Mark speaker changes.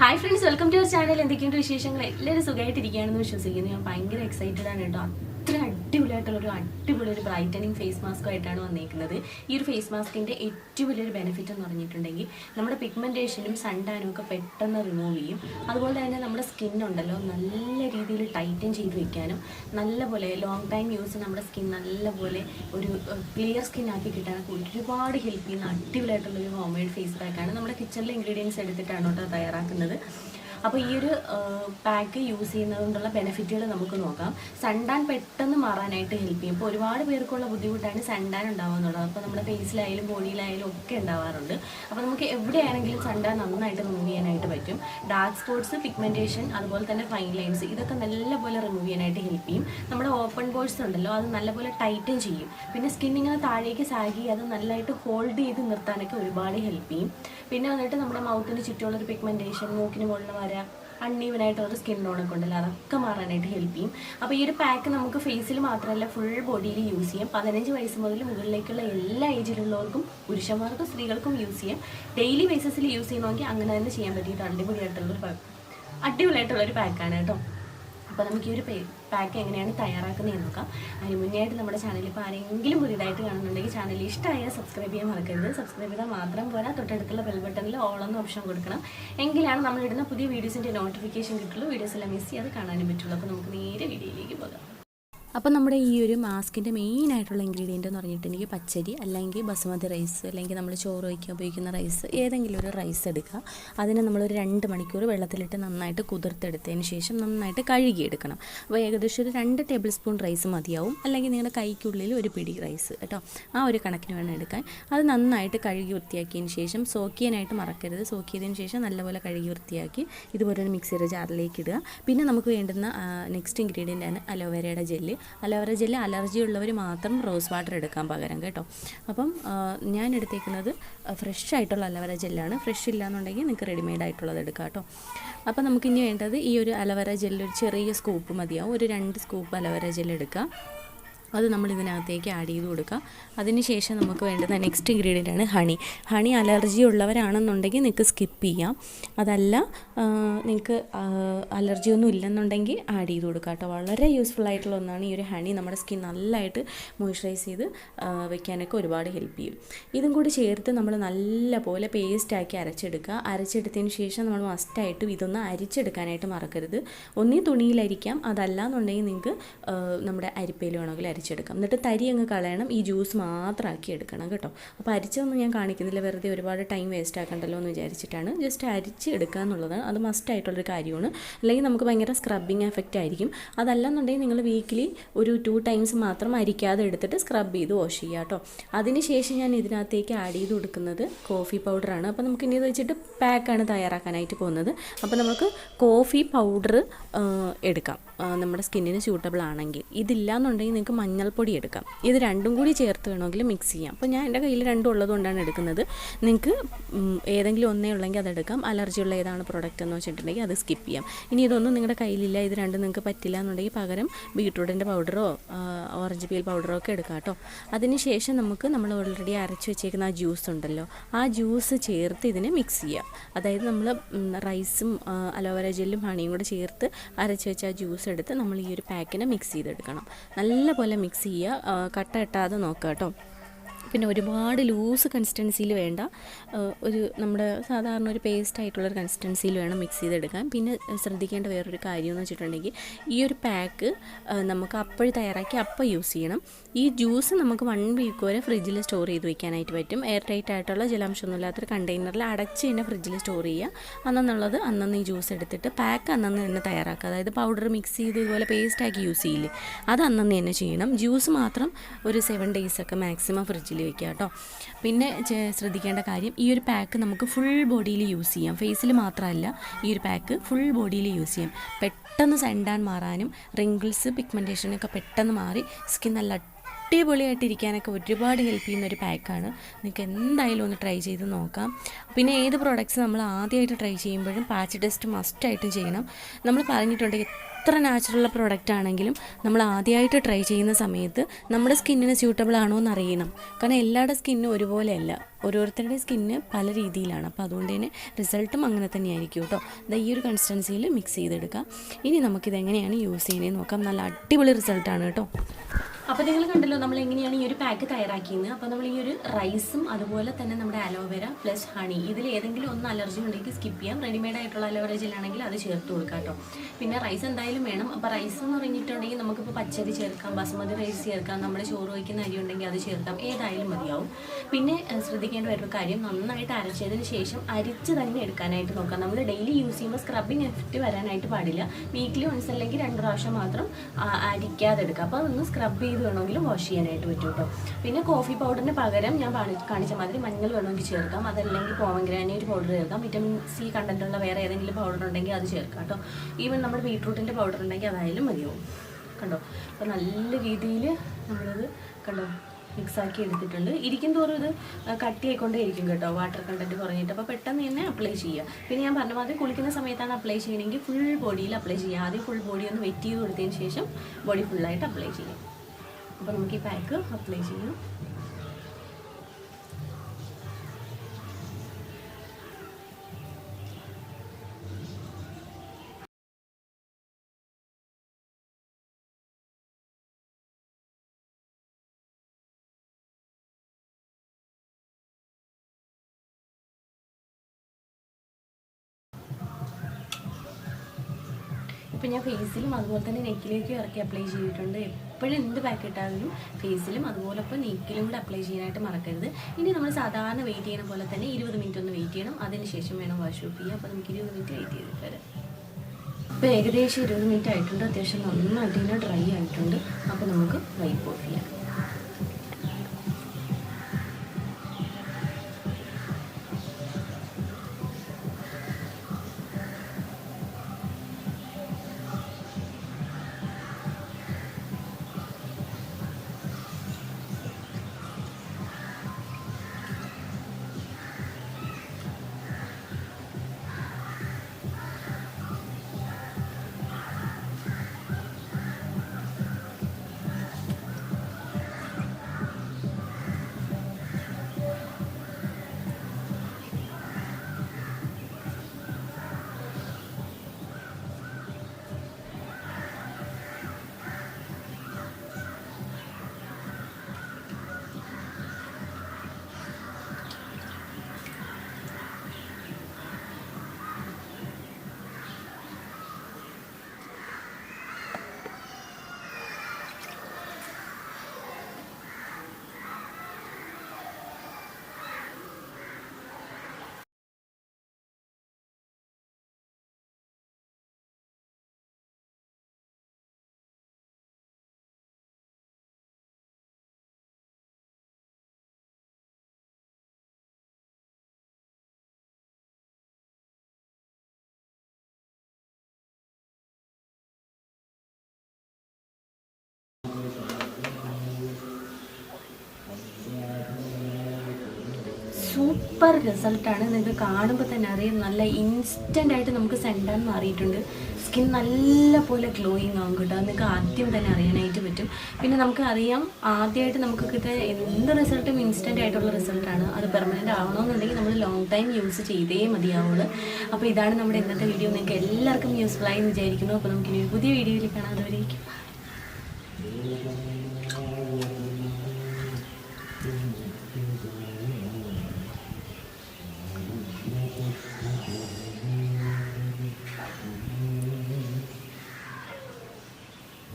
Speaker 1: Hi friends welcome to your channel എന്തൊക്കെയുണ്ട് വിശേഷങ്ങൾ? എല്ലാവരും സുഖമായിട്ടിരിക്കുകയാണെന്ന് വിശ്വസിക്കുന്നു. ഞാൻ ഭയങ്കര എക്സൈറ്റഡ് ആണ് കേട്ടോ. അത്ര അടിപൊളിയായിട്ടുള്ള ഒരു അടിപൊളി ഒരു ബ്രൈറ്റനിങ് ഫേസ് മാസ്ക് ആയിട്ടാണ് വന്നിരിക്കുന്നത് ഈ ഒരു ഫേസ് മാസ്കിന്റെ ഏറ്റവും വലിയൊരു ബെനിഫിറ്റ് എന്ന് പറഞ്ഞിട്ടുണ്ടെങ്കിൽ നമ്മുടെ പിഗ്മെന്റേഷനും സൺടാനും ഒക്കെ പെട്ടെന്ന് റിമൂവ് ചെയ്യും. അതുപോലെ തന്നെ നമ്മുടെ സ്കിൻ ഉണ്ടല്ലോ നല്ല രീതിയിൽ ടൈറ്റൻ ചെയ്ത് വെക്കാനും നല്ലപോലെ ലോങ് ടൈം യൂസ് നമ്മുടെ സ്കിൻ നല്ലപോലെ ഒരു ക്ലിയർ സ്കിൻ ആക്കി കിട്ടാനൊക്കെ ഒരുപാട് ഹെൽപ്പ് ചെയ്യുന്ന അടിപൊളിയായിട്ടുള്ള ഒരു ഹോം മെയ്ഡ് ഫേസ് പാക്കാണ് നമ്മുടെ കിച്ചണിലെ ഇൻഗ്രീഡിയൻസ് എടുത്തിട്ടാണ് കേട്ടോ തയ്യാറാക്കുന്നത്. അപ്പോൾ ഈ ഒരു പാക്ക് യൂസ് ചെയ്യുന്നത് കൊണ്ടുള്ള ബെനിഫിറ്റുകൾ നമുക്ക് നോക്കാം. സൺടാൻ പെട്ടെന്ന് മാറാനായിട്ട് ഹെൽപ്പ് ചെയ്യും. ഇപ്പോൾ ഒരുപാട് പേർക്കുള്ള ബുദ്ധിമുട്ടാണ് സൺടാൻ ഉണ്ടാവുന്നുള്ളത്. അപ്പോൾ നമ്മുടെ ഫേസിലായാലും ബോഡിയിലായാലും ഒക്കെ ഉണ്ടാവാറുണ്ട്. അപ്പോൾ നമുക്ക് എവിടെയാണെങ്കിലും സൺടാൻ നന്നായിട്ട് റിമൂവ് ചെയ്യാനായിട്ട് പറ്റും. ഡാർക്ക് സ്പോട്ട്സ് പിഗ്മെന്റേഷൻ അതുപോലെ തന്നെ ഫൈൻ ലൈൻസ് ഇതൊക്കെ നല്ലപോലെ റിമൂവ് ചെയ്യാനായിട്ട് ഹെൽപ്പ് ചെയ്യും. നമ്മുടെ ഓപ്പൺ ബോൾസ് ഉണ്ടല്ലോ അത് നല്ലപോലെ ടൈറ്റൻ ചെയ്യും. പിന്നെ സ്കിൻ ഇങ്ങനെ താഴേക്ക് സാഗി അത് നല്ലതായിട്ട് ഹോൾഡ് ചെയ്ത് നിർത്താനൊക്കെ ഒരുപാട് ഹെൽപ്പ് ചെയ്യും. പിന്നെ വന്നിട്ട് നമ്മുടെ മൗത്തിന് ചുറ്റുമുള്ളൊരു പിഗ്മെന്റേഷൻ മൂക്കിന് മുകളിൽ വര അൺഈവനായിട്ടുള്ള സ്കിൻ ടോണൊക്കെ ഉണ്ടല്ലോ അതൊക്കെ മാറാനായിട്ട് ഹെൽപ്പ് ചെയ്യും. അപ്പോൾ ഈ ഒരു പാക്ക് നമുക്ക് ഫേസിൽ മാത്രമല്ല ഫുൾ ബോഡിയിൽ യൂസ് ചെയ്യാം. പതിനഞ്ച് വയസ്സ് മുതൽ മുകളിലേക്കുള്ള എല്ലാ ഏജിലുള്ളവർക്കും പുരുഷന്മാർക്കും സ്ത്രീകൾക്കും യൂസ് ചെയ്യാം. ഡെയിലി ബേസിസിൽ യൂസ് ചെയ്യണമെങ്കിൽ അങ്ങനെ തന്നെ ചെയ്യാൻ പറ്റിയിട്ട് അടിപൊളിയായിട്ടുള്ളൊരു അടിപൊളിയായിട്ടുള്ളൊരു പാക്കാണ് കേട്ടോ. അപ്പോൾ നമുക്ക് ഈ ഒരു പാക്ക് എങ്ങനെയാണ് തയ്യാറാക്കുന്നതെന്ന് നോക്കാം. അതിന് മുന്നേ ആയിട്ട് നമ്മുടെ ചാനൽ ഇപ്പോൾ ആരെങ്കിലും പുതിയതായിട്ട് കാണുന്നുണ്ടെങ്കിൽ ചാനൽ ഇഷ്ടമായാൽ സബ്സ്ക്രൈബ് ചെയ്യാൻ മറക്കരുത്. സബ്സ്ക്രൈബ് ചെയ്താൽ മാത്രം പോരാ. തൊട്ടടുത്തുള്ള ബെൽ ബട്ടണിൽ എന്ന ഓപ്ഷൻ കൊടുക്കണം. എങ്കിലാണ് നമ്മളിടുന്ന പുതിയ വീഡിയോസിന്റെ നോട്ടിഫിക്കേഷൻ കിട്ടുള്ളൂ. വീഡിയോസ് എല്ലാം മിസ് ചെയ്യാതെ കാണാനും പറ്റുള്ളൂ. അപ്പോൾ നമുക്ക് നേരെ വീഡിയോയിലേക്ക് പോകാം. അപ്പോൾ നമ്മുടെ ഈ ഒരു മാസ്കിന്റെ മെയിൻ ആയിട്ടുള്ള ഇൻഗ്രീഡിയന്റ് എന്ന് പറഞ്ഞിട്ടുണ്ടെങ്കിൽ പച്ചരി അല്ലെങ്കിൽ ബസുമതി റൈസ് അല്ലെങ്കിൽ നമ്മൾ ചോറ് വയ്ക്കാൻ ഉപയോഗിക്കുന്ന റൈസ് ഏതെങ്കിലും ഒരു റൈസ് എടുക്കുക. അതിനെ നമ്മളൊരു രണ്ട് മണിക്കൂർ വെള്ളത്തിലിട്ട് നന്നായിട്ട് കുതിർത്തെടുത്തതിന് ശേഷം നന്നായിട്ട് കഴുകിയെടുക്കണം. അപ്പോൾ ഏകദേശം ഒരു രണ്ട് ടേബിൾ സ്പൂൺ റൈസ് മതിയാവും. അല്ലെങ്കിൽ നിങ്ങളുടെ കൈക്കുള്ളിൽ ഒരു പിടി റൈസ് കേട്ടോ. ആ ഒരു കണക്കിന് വേണം എടുക്കാൻ. അത് നന്നായിട്ട് കഴുകി വൃത്തിയാക്കിയതിന് ശേഷം സോക്കിയാനായിട്ട് മറക്കരുത്. സോക്കിയതിന് ശേഷം നല്ലപോലെ കഴുകി വൃത്തിയാക്കി ഇതുപോലെ ഒരു മിക്സിയുടെ ജാറിലേക്ക് ഇടുക. പിന്നെ നമുക്ക് വേണ്ടുന്ന നെക്സ്റ്റ് ഇൻഗ്രീഡിയന്റ് ആണ് അലോവേരയുടെ ജെല്ല് ജെല്ല് അലർജി ഉള്ളവർ മാത്രം റോസ് വാട്ടർ എടുക്കാൻ പകരം കേട്ടോ. അപ്പം ഞാൻ എടുത്തേക്കുന്നത് ഫ്രഷ് ആയിട്ടുള്ള അലവര ജെല്ലാണ്. ഫ്രഷ് ഇല്ലാന്നുണ്ടെങ്കിൽ നിങ്ങൾക്ക് റെഡിമെയ്ഡ് ആയിട്ടുള്ളത് എടുക്കാം കേട്ടോ. അപ്പോൾ നമുക്കിനി വേണ്ടത് ഈ ഒരു അലവര ജെല്ല് ഒരു ചെറിയ സ്കൂപ്പ് മതിയാവും. ഒരു രണ്ട് സ്കൂപ്പ് അലവര ജെല്ല് എടുക്കുക അത് നമ്മൾ ഇതിനകത്തേക്ക് ആഡ് ചെയ്ത് കൊടുക്കുക അതിനുശേഷം നമുക്ക് വേണ്ടുന്ന നെക്സ്റ്റ് ഇൻഗ്രീഡിയന്റ് ആണ് ഹണി ഹണി അലർജി ഉള്ളവരാണെന്നുണ്ടെങ്കിൽ നിങ്ങൾക്ക് സ്കിപ്പ് ചെയ്യാം. അതല്ല നിങ്ങൾക്ക് അലർജി ഒന്നും ഇല്ലെന്നുണ്ടെങ്കിൽ ആഡ് ചെയ്ത് കൊടുക്കുക കേട്ടോ. വളരെ യൂസ്ഫുൾ ആയിട്ടുള്ള ഒന്നാണ് ഈ ഒരു ഹണി നമ്മുടെ സ്കിൻ നല്ലതായിട്ട് മോയ്സ്ചറൈസ് ചെയ്ത് വെക്കാനൊക്കെ ഒരുപാട് ഹെൽപ്പ് ചെയ്യും. ഇതും കൂടി ചേർത്ത് നമ്മൾ നല്ല പോലെ പേസ്റ്റാക്കി അരച്ചെടുക്കുക. അരച്ചെടുത്തതിന് ശേഷം നമ്മൾ മസ്റ്റായിട്ടും ഇതൊന്ന് അരിച്ചെടുക്കാനായിട്ട് മറക്കരുത്. ഒന്നീ തുണിയിലരിക്കാം. അതല്ല എന്നുണ്ടെങ്കിൽ നിങ്ങൾക്ക് നമ്മുടെ അരിപ്പയിൽ വേണമെങ്കിൽ അരിച്ചെടുക്കാം. എന്നിട്ട് തരി അങ്ങ് കളയണം. ഈ ജ്യൂസ് മാത്രമാക്കി എടുക്കണം കേട്ടോ. അപ്പോൾ അരിച്ചൊന്നും ഞാൻ കാണിക്കുന്നില്ല. വെറുതെ ഒരുപാട് ടൈം വേസ്റ്റ് ആക്കണ്ടല്ലോ എന്ന് വിചാരിച്ചിട്ടാണ്. ജസ്റ്റ് അരിച്ച് എടുക്കുക എന്നുള്ളതാണ് അത് മസ്റ്റ് ആയിട്ടുള്ളൊരു കാര്യമാണ്. അല്ലെങ്കിൽ നമുക്ക് ഭയങ്കര സ്ക്രബിങ് എഫക്റ്റ് ആയിരിക്കും. അതല്ലെന്നുണ്ടെങ്കിൽ നിങ്ങൾ വീക്കിലി ഒരു ടു ടൈംസ് മാത്രം അരിക്കാതെ എടുത്തിട്ട് സ്ക്രബ് ചെയ്ത് വാഷ് ചെയ്യുക കേട്ടോ. അതിനുശേഷം ഞാൻ ഇതിനകത്തേക്ക് ആഡ് ചെയ്ത് കൊടുക്കുന്നത് കോഫി പൗഡറാണ് അപ്പോൾ നമുക്ക് ഇനി ഇത് വെച്ചിട്ട് പാക്കാണ് തയ്യാറാക്കാനായിട്ട് പോകുന്നത്. അപ്പോൾ നമുക്ക് കോഫി പൗഡർ എടുക്കാം. നമ്മുടെ സ്കിന്നിന് സ്യൂട്ടബിൾ ആണെങ്കിൽ. ഇതില്ല എന്നുണ്ടെങ്കിൽ നിങ്ങൾക്ക് മഞ്ഞൾപ്പൊടി എടുക്കാം. ഇത് രണ്ടും കൂടി ചേർത്ത് വേണമെങ്കിൽ മിക്സ് ചെയ്യാം. അപ്പോൾ ഞാൻ എന്റെ കയ്യിൽ രണ്ടും ഉള്ളതുകൊണ്ടാണ് എടുക്കുന്നത്. നിങ്ങൾക്ക് ഏതെങ്കിലും ഒന്നേ ഉള്ളെങ്കിൽ അതെടുക്കാം അലർജി ഉള്ള ഏതാണ് പ്രോഡക്റ്റ് എന്ന് വെച്ചിട്ടുണ്ടെങ്കിൽ അത് സ്കിപ്പ് ചെയ്യാം. ഇനി ഇതൊന്നും നിങ്ങളുടെ കയ്യിലില്ല. ഇത് രണ്ടും നിങ്ങൾക്ക് പറ്റില്ല എന്നുണ്ടെങ്കിൽ പകരം ബീട്രൂട്ടിന്റെ പൗഡറോ ഓറഞ്ച് പീൽ പൗഡറോ ഒക്കെ എടുക്കാം കേട്ടോ. അതിനുശേഷം നമുക്ക് നമ്മൾ ഓൾറെഡി അരച്ച് വെച്ചേക്കുന്ന ആ ജ്യൂസ് ഉണ്ടല്ലോ. ആ ജ്യൂസ് ചേർത്ത് ഇതിനെ മിക്സ് ചെയ്യാം. അതായത് നമ്മൾ റൈസും അലോവേര ജെല്ലും ഹണിയും കൂടെ ചേർത്ത് അരച്ച് വെച്ച ആ ജ്യൂസ് എടുത്ത് നമ്മൾ ഈ ഒരു പാക്കിനെ മിക്സ് ചെയ്തെടുക്കണം. നല്ലപോലെ മിക്സ് ചെയ്യുക കട്ട കെട്ടാതെ നോക്കുക കേട്ടോ. പിന്നെ ഒരുപാട് ലൂസ് കൺസിസ്റ്റൻസിയിൽ വേണ്ട. ഒരു നമ്മുടെ സാധാരണ ഒരു പേസ്റ്റ് ആയിട്ടുള്ളൊരു കൺസിസ്റ്റൻസിയിൽ വേണം മിക്സ് ചെയ്തെടുക്കാൻ. പിന്നെ ശ്രദ്ധിക്കേണ്ട വേറൊരു കാര്യം എന്ന് വെച്ചിട്ടുണ്ടെങ്കിൽ ഈ ഒരു പാക്ക് നമുക്ക് അപ്പോഴും തയ്യാറാക്കി അപ്പം യൂസ് ചെയ്യണം. ഈ ജ്യൂസ് നമുക്ക് വൺ വീക്ക് വരെ ഫ്രിഡ്ജിൽ സ്റ്റോർ ചെയ്ത് വെക്കാനായിട്ട് പറ്റും. എയർ ടൈറ്റ് ആയിട്ടുള്ള ജലാംശമൊന്നും ഇല്ലാത്തൊരു കണ്ടെയ്നറിൽ അടച്ച് തന്നെ ഫ്രിഡ്ജിൽ സ്റ്റോർ ചെയ്യുക. അന്നെന്നുള്ളത് അന്നന്ന് ഈ ജ്യൂസ് എടുത്തിട്ട് പാക്ക് അന്നന്ന് തന്നെ തയ്യാറാക്കുക. അതായത് പൗഡർ മിക്സ് ചെയ്ത് ഇതുപോലെ പേസ്റ്റ് ആക്കി യൂസ് ചെയ്യില്ലേ? അത് അന്നന്ന് തന്നെ ചെയ്യണം. ജ്യൂസ് മാത്രം ഒരു സെവൻ ഡേയ്സ് ഒക്കെ മാക്സിമം ഫ്രിഡ്ജിൽ വെക്കുക കേട്ടോ. പിന്നെ ശ്രദ്ധിക്കേണ്ട കാര്യം ഈ ഒരു പാക്ക് നമുക്ക് ഫുൾ ബോഡിയിൽ യൂസ് ചെയ്യാം. ഫേസിൽ മാത്രമല്ല ഈ ഒരു പാക്ക് ഫുൾ ബോഡിയിൽ യൂസ് ചെയ്യാം. പെട്ടെന്ന് സെൻഡാൻ മാറാനും റിങ്കിൾസ് പിഗ്മെന്റേഷനൊക്കെ പെട്ടെന്ന് മാറി സ്കിൻ നല്ല അടിപൊളിയായിട്ടിരിക്കാനൊക്കെ ഒരുപാട് ഹെൽപ്പ് ചെയ്യുന്ന ഒരു പാക്കാണ് നിങ്ങൾക്ക് എന്തായാലും ഒന്ന് ട്രൈ ചെയ്ത് നോക്കാം. പിന്നെ ഏത് പ്രോഡക്റ്റ്സ് നമ്മൾ ആദ്യമായിട്ട് ട്രൈ ചെയ്യുമ്പോഴും പാച്ച് ടെസ്റ്റ് മസ്റ്റായിട്ടും ചെയ്യണം. നമ്മൾ പറഞ്ഞിട്ടുണ്ട് എത്ര നാച്ചുറൽ പ്രോഡക്റ്റ് ആണെങ്കിലും നമ്മൾ ആദ്യമായിട്ട് ട്രൈ ചെയ്യുന്ന സമയത്ത് നമ്മുടെ സ്കിന്നിന് സ്യൂട്ടബിൾ ആണോ എന്ന് അറിയണം. കാരണം എല്ലാവരുടെ സ്കിന്നും ഒരുപോലെയല്ല. ഓരോരുത്തരുടെ സ്കിന്ന് പല രീതിയിലാണ്. അപ്പോൾ അതുകൊണ്ട് തന്നെ റിസൾട്ടും അങ്ങനെ തന്നെയായിരിക്കും കേട്ടോ ദാ ഈ ഒരു കൺസിസ്റ്റൻസിയിൽ മിക്സ് ചെയ്തെടുക്കാം. ഇനി നമുക്കിത് എങ്ങനെയാണ് യൂസ് ചെയ്യുന്നത് നോക്കാം. നല്ല അടിപൊളി റിസൾട്ടാണ് കേട്ടോ അപ്പോൾ നിങ്ങൾ കണ്ടല്ലോ നമ്മൾ എങ്ങനെയാണ് ഈ ഒരു പാക്ക് തയ്യാറാക്കിയത്. അപ്പോൾ നമ്മൾ ഈ ഒരു റൈസും അതുപോലെ തന്നെ നമ്മുടെ അലോവേര പ്ലസ് ഹണി ഇതിൽ ഏതെങ്കിലും ഒന്ന് അലർജി ഉണ്ടെങ്കിൽ സ്കിപ്പ് ചെയ്യാം. റെഡിമെയ്ഡ് ആയിട്ടുള്ള അലോവേര ജെല്ലാണെങ്കിൽ അത് ചേർത്ത് കൊടുക്കാം കേട്ടോ. പിന്നെ റൈസ് എന്തായാലും വേണം. അപ്പോൾ റൈസ് എന്ന് പറഞ്ഞിട്ടുണ്ടെങ്കിൽ നമുക്കിപ്പോൾ പച്ചരി ചേർക്കാം ബസുമതി റൈസ് ചേർക്കാം നമ്മൾ ചോറ് വയ്ക്കുന്ന അരി ഉണ്ടെങ്കിൽ അത് ചേർക്കാം. ഏതായാലും മതിയാവും. പിന്നെ ശ്രദ്ധിക്കേണ്ട ഒരു കാര്യം നന്നായിട്ട് അരച്ചതിന് ശേഷം അരിച്ച് തന്നെ എടുക്കാനായിട്ട് നോക്കാം. നമ്മൾ ഡെയിലി യൂസ് ചെയ്യുമ്പോൾ സ്ക്രബിങ് എഫക്റ്റ് വരാനായിട്ട് പാടില്ല. വീക്കിലി വൺസ് അല്ലെങ്കിൽ രണ്ട് പ്രാവശ്യം മാത്രം അരിക്കാതെ എടുക്കുക അപ്പോൾ അതൊന്ന് സ്ക്രബ് ചെയ്ത് വേണമെങ്കിലും വാഷ് ചെയ്യാനായിട്ട് പറ്റും കേട്ടോ. പിന്നെ കോഫി പൗഡറിന് പകരം ഞാൻ കാണി- കാണിച്ച മാതിരി മഞ്ഞൾ വേണമെങ്കിൽ ചേർക്കാം. അതല്ലെങ്കിൽ പോമഗ്രാനേറ്റ് പൗഡർ ചേർക്കാം. വിറ്റമിൻ സി കണ്ടന്റുള്ള വേറെ ഏതെങ്കിലും പൗഡർ ഉണ്ടെങ്കിൽ അത് ചേർക്കാം കേട്ടോ. ഈവൻ നമ്മുടെ ബീട്രൂട്ടിന്റെ പൗഡർ ഉണ്ടെങ്കിൽ അതായാലും മതിയാവും. കണ്ടോ? അപ്പോൾ നല്ല രീതിയിൽ നമ്മളിത് കണ്ടോ മിക്സ് ആക്കി എടുത്തിട്ടുണ്ട്. ഇരിക്കും തോറും ഇത് കട്ടിയായിക്കൊണ്ടേ ഇരിക്കും കേട്ടോ വാട്ടർ കണ്ടന്റ് കുറഞ്ഞിട്ട്. അപ്പോൾ പെട്ടെന്ന് തന്നെ അപ്ലൈ ചെയ്യുക പിന്നെ ഞാൻ പറഞ്ഞ മാതിരി കുളിക്കുന്ന സമയത്താണ് അപ്ലൈ ചെയ്യണമെങ്കിൽ ഫുൾ ബോഡിയിൽ അപ്ലൈ ചെയ്യുക ആദ്യം ഫുൾ ബോഡി ഒന്ന് വെറ്റ് ചെയ്ത് കൊടുത്തതിന് ശേഷം ബോഡി ഫുള്ളായിട്ട് അപ്ലൈ ചെയ്യാം. അപ്പോൾ നമുക്ക് ഈ പാക്ക് അപ്ലൈ ഇപ്പം ഞാൻ ഫേസിലും അതുപോലെ തന്നെ നെക്കിലേക്കും ഇറക്കി അപ്ലൈ ചെയ്തിട്ടുണ്ട്. എപ്പോഴും എന്ത് പാക്ക് ഇട്ടാലും ഫേസിലും അതുപോലെ ഇപ്പോൾ നെക്കിലും കൂടെ അപ്ലൈ ചെയ്യാനായിട്ട് മറക്കരുത്. ഇനി നമ്മൾ സാധാരണ വെയിറ്റ് ചെയ്യുന്ന പോലെ തന്നെ ഇരുപത് മിനിറ്റ് ഒന്ന് വെയിറ്റ് ചെയ്യണം. അതിന് ശേഷം വേണം വാഷ് ഓഫ് ചെയ്യുക അപ്പോൾ നമുക്ക് ഇരുപത് മിനിറ്റ് വെയിറ്റ് ചെയ്തിട്ട് വരാം. ഇപ്പോൾ ഏകദേശം ഇരുപത് മിനിറ്റ് ആയിട്ടുണ്ട്. അത്യാവശ്യം നന്നായിട്ട് ഇങ്ങനെ ഡ്രൈ ആയിട്ടുണ്ട്. അപ്പോൾ നമുക്ക് വൈപ്പ് ഓഫ് ചെയ്യാം. സൂപ്പർ റിസൾട്ടാണ്. നിങ്ങൾക്ക് കാണുമ്പോൾ തന്നെ അറിയാം നല്ല ഇൻസ്റ്റന്റ് ആയിട്ട് നമുക്ക് സെൻഡാൻ മാറിയിട്ടുണ്ട്. സ്കിൻ നല്ല പോലെ ഗ്ലോയിങ് ആകും കേട്ടോ. നിങ്ങൾക്ക് ആദ്യം തന്നെ അറിയാനായിട്ട് പറ്റും. പിന്നെ നമുക്ക് അറിയാം ആദ്യമായിട്ട് നമുക്ക് കിട്ടുന്ന എന്ത് റിസൾട്ടും ഇൻസ്റ്റന്റ് ആയിട്ടുള്ള റിസൾട്ടാണ്. അത് പെർമനന്റ് ആവണമെന്നുണ്ടെങ്കിൽ നമ്മൾ ലോങ് ടൈം യൂസ് ചെയ്തേ മതിയാവുള്ളൂ. അപ്പോൾ ഇതാണ് നമ്മുടെ ഇന്നത്തെ വീഡിയോ നിങ്ങൾക്ക് എല്ലാവർക്കും യൂസ്ഫുൾ ആയി വിചാരിക്കുന്നു. അപ്പോൾ നമുക്കിനി പുതിയ വീഡിയോയിൽ കാണാതെ Thank you.